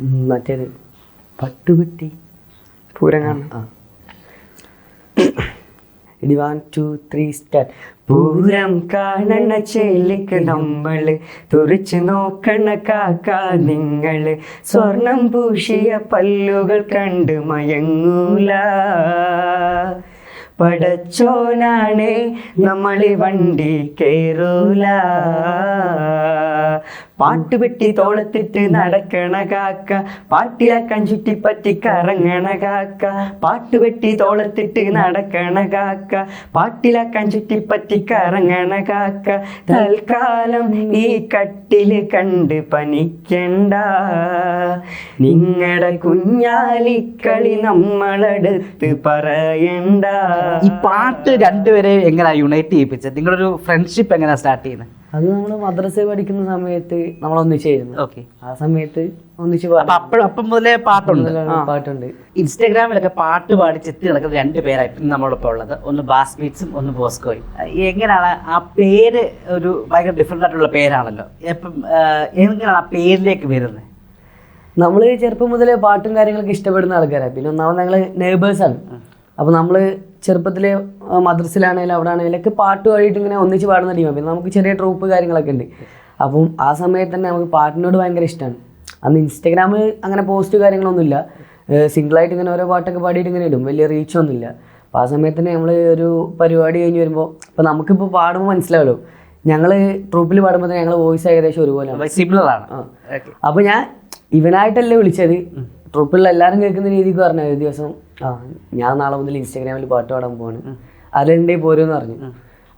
മറ്റേത് പട്ടുപെട്ടി പൂരം കാണണം ആ one two three star Pooram കാണണ ചേലിക്ക് നമ്മൾ തുറച്ചു നോക്കണ കാക്ക നിങ്ങൾ. സ്വർണം പൂശിയ പല്ലുകൾ കണ്ട് മയങ്ങൂല. പടച്ചോനാണ് നമ്മളി വണ്ടി കേറൂല. പാട്ടുപെട്ടി തോളത്തിട്ട് നടക്കണ കാക്ക പാട്ടിലാക്കാൻ ചുറ്റിപ്പറ്റി കറങ്ങണ കാക്ക പാട്ടുപെട്ടി തോളത്തിട്ട് നടക്കണ കാക്ക പാട്ടിലാക്കാൻ ചുറ്റിപ്പറ്റി കറങ്ങണ കാക്ക. തൽക്കാലം ഈ കട്ടിൽ കണ്ട് പനിക്കണ്ട. നിങ്ങളുടെ കുഞ്ഞാലിക്കളി നമ്മളടുത്ത് പറയണ്ട. ഈ പാട്ട് രണ്ടുപേരെയും എങ്ങനെയാ യുണൈറ്റ് ചെയ്യിപ്പിച്ചത്? നിങ്ങളൊരു ഫ്രണ്ട്ഷിപ്പ് എങ്ങനെയാ സ്റ്റാർട്ട് ചെയ്യുന്നത് അത് നമ്മൾ മദ്രസ പഠിക്കുന്ന സമയത്ത് നമ്മൾ ഒന്നിച്ചായിരുന്നു ഓക്കെ ആ സമയത്ത് ഒന്നിച്ച് അപ്പൊ മുതലേ പാട്ടുണ്ട്. പാട്ടുണ്ട്. ഇൻസ്റ്റാഗ്രാമിലൊക്കെ പാട്ട് പാടി ചെത്തി നടക്കുന്ന രണ്ട് പേരായി നമ്മളിപ്പോ ഉള്ളത്. ഒന്ന് ബാസ്മീറ്റ്സും ഒന്ന് ബോസ്കോയും. എങ്ങനെയാണ് ആ പേര് ഒരു ഭയങ്കര ഡിഫറെന്റ് ആയിട്ടുള്ള പേരാണല്ലോ. എപ്പം എങ്ങനെയാണ് ആ പേരിലേക്ക് വരുന്നത്? നമ്മൾ ചെറുപ്പം മുതലേ പാട്ടും കാര്യങ്ങളൊക്കെ ഇഷ്ടപ്പെടുന്ന ആൾക്കാരാണ് പിന്നെ ഒന്നാമത് ഞങ്ങൾ നേബേഴ്സാണ് അപ്പോൾ നമ്മൾ ചെറുപ്പത്തിൽ മദ്രസിലാണെങ്കിലും അവിടെ ആണെങ്കിലും ഒക്കെ പാട്ട് പാടിയിട്ട് ഇങ്ങനെ ഒന്നിച്ച് പാടുന്ന ടീമാണ് പിന്നെ നമുക്ക് ചെറിയ ട്രൂപ്പ് കാര്യങ്ങളൊക്കെ ഉണ്ട്. അപ്പം ആ സമയത്ത് തന്നെ നമുക്ക് പാട്ടിനോട് ഭയങ്കര ഇഷ്ടമാണ് അന്ന് ഇൻസ്റ്റഗ്രാമിൽ അങ്ങനെ പോസ്റ്റ് കാര്യങ്ങളൊന്നുമില്ല. സിംഗിളായിട്ട് ഇങ്ങനെ ഓരോ പാട്ടൊക്കെ പാടിയിട്ട് ഇങ്ങനെ ഇടും. വലിയ റീച്ചൊന്നുമില്ല. അപ്പോൾ ആ സമയത്ത് തന്നെ നമ്മൾ ഒരു പരിപാടി കഴിഞ്ഞ് വരുമ്പോൾ അപ്പം നമുക്കിപ്പോൾ പാടുമ്പോൾ മനസ്സിലാവുമല്ലോ ഞങ്ങൾ ട്രൂപ്പിൽ പാടുമ്പോൾ തന്നെ ഞങ്ങൾ വോയിസ് ഏകദേശം ഒരുപോലെയാണ്. സിമിലർ അപ്പോൾ. അപ്പൊ ഞാൻ ഇവനായിട്ടല്ലേ വിളിച്ചത്. ട്രൂപ്പിലുള്ള എല്ലാവരും കേൾക്കുന്ന രീതിക്ക് പറഞ്ഞു ഒരു ദിവസം ഞാൻ നാളെ മുതൽ ഇൻസ്റ്റാഗ്രാമിൽ പാട്ട് പാടാൻ പോവാണ്. അതിലുണ്ടേ പോരെന്ന് പറഞ്ഞു.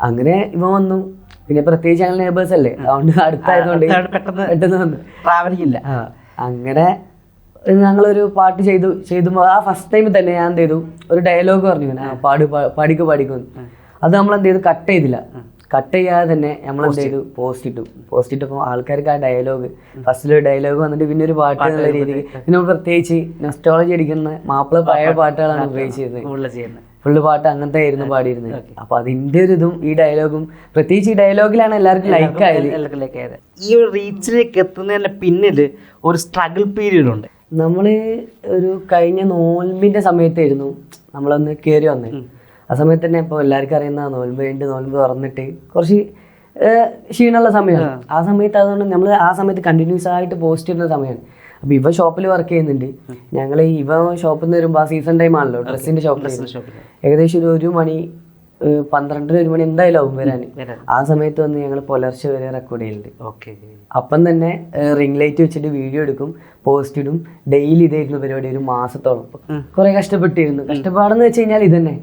അങ്ങനെ ഇവ വന്നു. പിന്നെ പ്രത്യേകിച്ച് ഞങ്ങൾ നേബേഴ്സ് അല്ലേ? അതുകൊണ്ട് അടുത്തായതുകൊണ്ട് പെട്ടെന്ന് വന്നു. ട്രാവലിംഗ് ഇല്ല അങ്ങനെ ഞങ്ങളൊരു പാട്ട് ചെയ്തു ചെയ്തു. ആ ഫസ്റ്റ് ടൈമിൽ തന്നെ ഞാൻ എന്ത് ചെയ്തു? ഒരു ഡയലോഗ് പറഞ്ഞു പാടി പാടിക്കോ പാടിക്കോ അത് നമ്മൾ എന്ത് ചെയ്തു? കട്ട് ചെയ്തില്ല. കട്ട് ചെയ്യാതെ തന്നെ നമ്മൾ എന്ത് ചെയ്തു? പോസ്റ്റ് ഇട്ടു. പോസ്റ്റ് ഇട്ടപ്പോൾ ആൾക്കാർക്ക് ആ ഡയലോഗ് ഫസ്റ്റിലെ ഡയലോഗ് വന്നിട്ട് പിന്നെ ഒരു പാട്ട് എന്നുള്ള രീതിയിൽ പിന്നെ നമ്മൾ പ്രത്യേകിച്ച് നെസ്റ്റോളജി അടിക്കുന്ന മാപ്പിള പഴയ പാട്ടുകളാണ് ഉപയോഗിച്ചിരുന്നത്. ഫുള്ള് പാട്ട് അങ്ങനത്തെ ആയിരുന്നു പാടിയിരുന്നത്. അപ്പൊ അതിന്റെ ഒരു ഇതും ഈ ഡയലോഗും പ്രത്യേകിച്ച് ഈ ഡയലോഗിലാണ് എല്ലാവർക്കും ലൈക്ക് ആയത്. എല്ലാവർക്കും ആയത്. ഈ ഒരു റീച്ചിലേക്ക് എത്തുന്നതിന് പിന്നിൽ ഒരു സ്ട്രഗിൾ പീരീഡ് ഉണ്ട്. നമ്മൾ ഒരു കഴിഞ്ഞ നോൽമിന്റെ സമയത്തായിരുന്നു നമ്മളൊന്ന് കയറി വന്നത് ആ സമയത്ത് തന്നെ ഇപ്പോൾ എല്ലാവർക്കും അറിയുന്ന നോൽമ്പ് കഴിഞ്ഞിട്ട് നോൽമ്പ് തുറന്നിട്ട് കുറച്ച് ക്ഷീണമുള്ള സമയമാണ്. ആ. സമയത്ത് അതുകൊണ്ട് നമ്മൾ ആ സമയത്ത് കണ്ടിന്യൂസ് ആയിട്ട് പോസ്റ്റ് ചെയ്യുന്ന സമയമാണ്. അപ്പോൾ ഇവ ഷോപ്പിൽ വർക്ക് ചെയ്യുന്നുണ്ട്. ഞങ്ങൾ ഇവ ഷോപ്പിൽ നിന്ന് വരുമ്പോൾ ആ സീസൺ ടൈം ആണല്ലോ ഡ്രസ്സിന്റെ ഷോപ്പിൽ ഏകദേശം ഒരു ഒരു മണി പന്ത്രണ്ടര ഒരു മണി എന്തായാലും ആവും വരാൻ വരാൻ. ആ സമയത്ത് വന്ന് ഞങ്ങൾ പുലർച്ചെ വരെ റെക്കോർഡ് ചെയ്യുന്നുണ്ട് ഓക്കെ അപ്പം തന്നെ റിംഗ് ലൈറ്റ് വെച്ചിട്ട് വീഡിയോ എടുക്കും പോസ്റ്റ് ഇടും. ഡെയിലി ഇതായിരുന്നു പരിപാടി ഒരു മാസത്തോളം. കുറേ കഷ്ടപ്പെട്ടിരുന്നു. കഷ്ടപ്പാടെന്ന് വെച്ച് കഴിഞ്ഞാൽ ഇതന്നെ.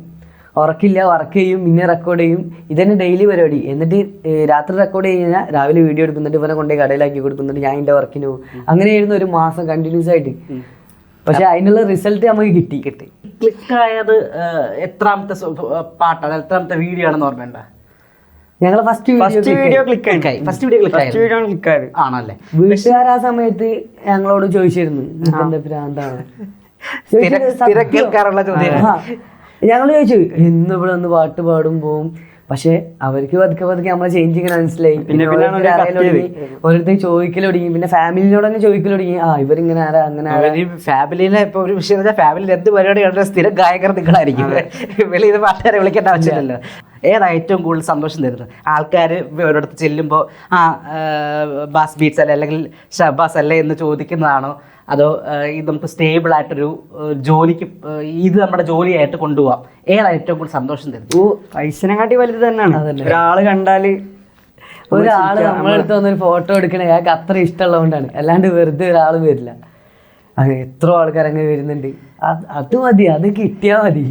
ഉറക്കില്ല വർക്ക് ചെയ്യും പിന്നെ റെക്കോർഡ് ചെയ്യും. ഇതന്നെ ഡെയിലി പരിപാടി. എന്നിട്ട് രാത്രി റെക്കോർഡ് ചെയ്ത് കഴിഞ്ഞാൽ രാവിലെ വീഡിയോ എടുക്കുന്നുണ്ട് ഇവനെ കൊണ്ടുപോയി കടയിലാക്കി കൊടുക്കുന്നുണ്ട് ഞാൻ എന്റെ വർക്കിന് പോകും. അങ്ങനെയായിരുന്നു ഒരു മാസം കണ്ടിന്യൂസ് ആയിട്ട്. പക്ഷെ അതിനുള്ള റിസൾട്ട് നമുക്ക് കിട്ടി കിട്ടി. ക്ലിക്ക് ആയത് എത്രാമത്തെ പാട്ടാണ്? എത്രാമത്തെ വീഡിയോ ആണെന്ന് ഓർമ്മയുണ്ട? ഞങ്ങൾ ഫസ്റ്റ് ഫസ്റ്റ് വീഡിയോ ക്ലിക്ക് ആയി. ഫസ്റ്റ് ആയിരുന്നു. Ah. വീഡിയോ ക്ലിക്ക് ആയത്. ആണല്ലേ? വീട്ടുകാർ ആ സമയത്ത് ഞങ്ങളോട് ചോദിച്ചിരുന്നു "നിനക്ക് എന്താ ഭ്രാന്താണ് സ്ഥിരം കേൾക്കാറുള്ള ചോദ്യം. ഞങ്ങൾ ചോദിച്ചു എന്ന് ഇവിടെ ഒന്ന് പാട്ട് പാടും പോവും. പക്ഷെ അവർക്ക് പതുക്കെ പതുക്കെ നമ്മളെ ചേഞ്ച് ചേഞ്ചിങ് മനസ്സിലായി. പിന്നെ ഓരോരുത്തർ ചോദിക്കൽ തുടങ്ങി. പിന്നെ ഫാമിലിയോട് തന്നെ ചോദിക്കൽ തുടങ്ങി. ആ ഇവരിങ്ങനെ ആരാ അങ്ങനെ ഫാമിലിയിലെ ഇപ്പൊ ഒരു വിഷയം ഫാമിലിയിൽ എന്ത് പരിപാടി കണ്ടാൽ സ്ഥിരം ഗായകർ നിങ്ങളായിരിക്കും. വെളിയിൽ പാട്ടുകാരെ വിളിക്കേണ്ട ആവശ്യമില്ലല്ലോ. ഏതാ ഏറ്റവും കൂടുതൽ സന്തോഷം തരുന്നത്? ആൾക്കാർ ഒരിടത്ത് ചെല്ലുമ്പോൾ ആ ആ, ബാസ് ബീറ്റ്സ് അല്ലേ? അല്ലെങ്കിൽ ഷബാസ് അല്ലേ? എന്ന് ചോദിക്കുന്നതാണോ? അതോ ഇത് നമുക്ക് സ്റ്റേബിൾ ആയിട്ടൊരു ജോലിക്ക് ഇത് നമ്മുടെ ജോലിയായിട്ട് കൊണ്ടുപോകാം ഏതാ ഏറ്റവും കൂടുതൽ സന്തോഷം തരുന്നത്? ഓ പൈസനെക്കാട്ടി വലുത് തന്നെയാണ്. ഒരാൾ കണ്ടാൽ ഒരാൾ നമ്മളെടുത്ത് വന്നൊരു ഫോട്ടോ എടുക്കണേ അയാൾക്ക് അത്ര ഇഷ്ടമുള്ളതുകൊണ്ടാണ്. അല്ലാണ്ട് വെറുതെ ഒരാൾ വരില്ല. അത് എത്ര ആൾക്കാർ അങ്ങനെ വരുന്നുണ്ട്. അത് അത് മതി അത് കിട്ടിയാ മതി.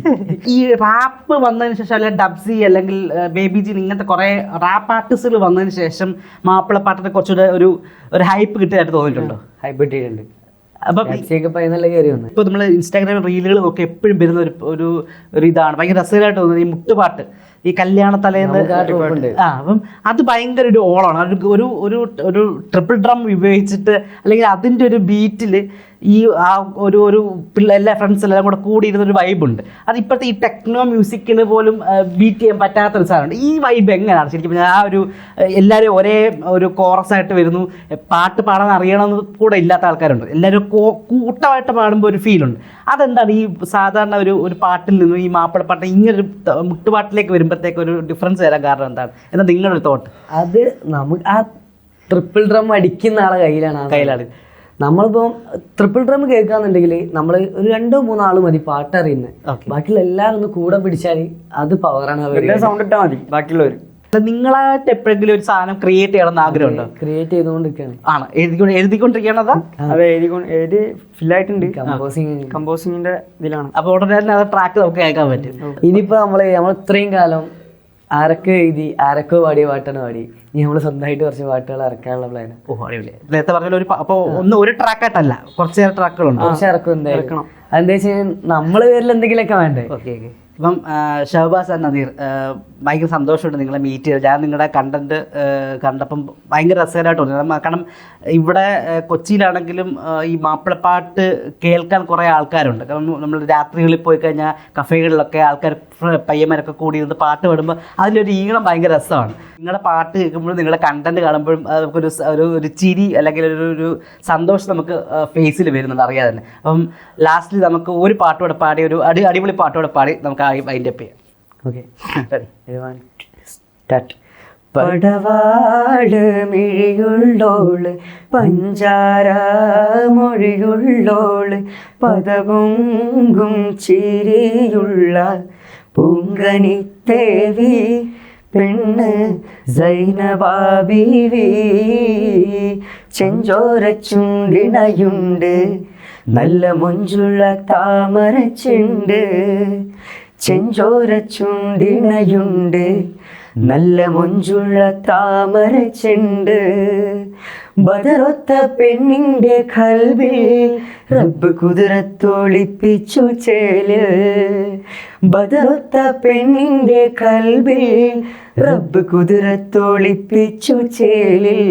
ഈ റാപ്പ് വന്നതിന് ശേഷം അല്ലെങ്കിൽ ഡബ്സി അല്ലെങ്കിൽ ബേബി ജീൻ ഇങ്ങനത്തെ കുറെ റാപ്പ് ആർട്ടിസ്റ്റുകൾ വന്നതിന് ശേഷം മാപ്പിളപ്പാട്ടിനെ കുറച്ചുകൂടെ ഒരു ഒരു ഹൈപ്പ് കിട്ടിയതായിട്ട് തോന്നിയിട്ടുണ്ടോ? ഹൈപ്പിട്ടിട്ടുണ്ട് അപ്പം വന്നത് ഇപ്പോൾ നമ്മൾ ഇൻസ്റ്റാഗ്രാം റീലുകളും ഒക്കെ എപ്പോഴും വരുന്ന ഒരു ഒരു ഒരു ഇതാണ്. ഭയങ്കര രസകരമായിട്ട് തോന്നുന്നത് ഈ മുട്ടുപാട്ട്. ഈ കല്യാണ തലേന്ന് ആ അപ്പം അത് ഭയങ്കര ഒരു ഓളാണ്. ഒരു ഒരു ഒരു ട്രിപ്പിൾ ഡ്രം ഉപയോഗിച്ചിട്ട് അല്ലെങ്കിൽ അതിന്റെ ഒരു ബീറ്റിൽ ഈ ആ ഒരു ഒരു പിള്ളേ എല്ലാ ഫ്രണ്ട്സ് എല്ലാം കൂടെ കൂടിയിരുന്ന ഒരു വൈബുണ്ട് അത് ഇപ്പോഴത്തെ ഈ ടെക്നോ മ്യൂസിക്കിന് പോലും ബീറ്റ് ചെയ്യാൻ പറ്റാത്ത ഒരു സാധനമുണ്ട്. ഈ വൈബ് എങ്ങനെയാണ് ശരിക്കും ആ ഒരു എല്ലാവരും ഒരേ ഒരു കോറസ് ആയിട്ട് വരുന്നു. പാട്ട് പാടാൻ അറിയണമെന്ന് കൂടെ ഇല്ലാത്ത ആൾക്കാരുണ്ട്. എല്ലാവരും കോ- കൂട്ടമായിട്ട് പാടുമ്പോൾ ഒരു ഫീലുണ്ട് അതെന്താണ് ഈ സാധാരണ ഒരു ഒരു പാട്ടിൽ നിന്നും ഈ മാപ്പിളപ്പാട്ട് ഇങ്ങനെ ഒരു മുട്ടുപാട്ടിലേക്ക് മുട്ടുപാട്ടിലേക്ക് വരുമ്പോഴത്തേക്ക് ഒരു ഡിഫറൻസ് വരാൻ കാരണം എന്താണ്? എന്നാ നിങ്ങളുടെ തോട്ട് അത് നമുക്ക് ആ ട്രിപ്പിൾ ഡ്രം അടിക്കുന്ന ആളെ കയ്യിലാണ് ആ കയ്യിലാണ്. നമ്മളിപ്പം ട്രിപ്പിൾ ഡ്രം കേൾക്കാന്നുണ്ടെങ്കിൽ നമ്മൾ ഒരു രണ്ടോ മൂന്നോ ആൾ മതി പാട്ട് അറിയുന്നത് ബാക്കിയുള്ള എല്ലാവരും ഒന്ന് കൂടെ പിടിച്ചാൽ അത് പവറാണ് സൗണ്ട് ഇട്ടാൽ മതി ബാക്കിയുള്ളവർ നിങ്ങളായിട്ട് എപ്പോഴെങ്കിലും ഒരു സാധനം ക്രിയേറ്റ് ചെയ്യണമെന്ന് ആഗ്രഹമുണ്ടോ? ക്രിയേറ്റ് ചെയ്തുകൊണ്ടിരിക്കുകയാണ്. ആണ്. എഴുതി എഴുതിക്കൊണ്ടിരിക്കണതാ അതെ? എഴുതി ഫില്ലായിട്ടുണ്ട് കമ്പോസിങ് കമ്പോസിങ്ങിന്റെ ഇതിലാണ്. അപ്പോൾ ഉടനെ തന്നെ അത് ട്രാക്ക് നമുക്ക് കേൾക്കാൻ പറ്റും. ഇനിയിപ്പോ നമ്മൾ നമ്മൾ ഇത്രയും കാലം ആരൊക്കെ എഴുതി ആരൊക്കെ പാടിയ പാട്ടാണ് പാടി? ഇനി നമ്മൾ സ്വന്തമായിട്ട് കുറച്ച് പാട്ടുകൾ ഇറക്കാനുള്ള പ്ലാൻ ഓ അടിപൊളി. നേരത്തെ പറഞ്ഞ ഒരു അപ്പോൾ ഒന്ന് ഒരു ട്രാക്കായിട്ടല്ല കുറച്ചേറെ ട്രാക്കുകളുണ്ട് കുറച്ച് ഇറക്കും എന്തായാലും. അതെന്താ വെച്ചാൽ നമ്മൾ പേരിൽ എന്തെങ്കിലുമൊക്കെ വേണ്ടേ? Okay okay. ഇപ്പം ആ, ഷഹബാസ് ആൻഡ് നദീർ ഭയങ്കര സന്തോഷമുണ്ട് നിങ്ങളെ മീറ്റ് ചെയ്ത്. ഞാൻ നിങ്ങളുടെ കണ്ടന്റ് കണ്ടപ്പം ഭയങ്കര രസകരമായിട്ട് തോന്നി. കാരണം ഇവിടെ കൊച്ചിയിലാണെങ്കിലും ഈ മാപ്പിളപ്പാട്ട് കേൾക്കാൻ കുറേ ആൾക്കാരുണ്ട്. കാരണം നമ്മൾ രാത്രികളിൽ പോയി കഴിഞ്ഞാൽ കഫേകളിലൊക്കെ ആൾക്കാർ പയ്യന്മാരൊക്കെ കൂടി ഇരുന്ന് പാട്ട് പാടുമ്പോൾ അതിലൊരു ഈണം ഭയങ്കര രസമാണ്. നിങ്ങളുടെ പാട്ട് കേൾക്കുമ്പോൾ നിങ്ങളുടെ കണ്ടന്റ് കാണുമ്പോഴും നമുക്കൊരു ഒരു ഒരു ചിരി അല്ലെങ്കിൽ ഒരു ഒരു സന്തോഷം നമുക്ക് ഫേസിൽ വരുന്നുണ്ട് അറിയാതെ തന്നെ. അപ്പം ലാസ്റ്റിൽ നമുക്ക് ഒരു പാട്ടോടെ പാടി ഒരു അടി അടിപൊളി പാട്ടോടെ പാടി നമുക്ക് അതിന്റെ പേര് ഓക്കെ സ്റ്റാർട്ട് പടവാട് മിഴിയുള്ളോൾ പഞ്ചാര മൊഴിയുള്ളോൾ പദപൊങ്കും ചിരിയുള്ള പൂങ്കനിത്തേവി പെണ്ണ് സൈനബാബീവി. ചെഞ്ചോര ചുണ്ടിണയുണ്ട് നല്ല മൊഞ്ചുള്ള താമരച്ചുണ്ട്. ചെഞ്ചോര ചുണ്ടിണയുണ്ട്. നല്ല മൊഞ്ചുള്ള താമര ചെണ്ട്. ബദറൊത്ത പെണ്ണിന്റെ കൽവിൽ റബ്ബ് കുതിരത്തൊളിപ്പിച്ചു ചേൽ ബദറൊത്ത പെണ്ണിന്റെ കൽവിൽ റബ്ബ് കുതിരത്തൊളിപ്പിച്ചു ചേലിൽ.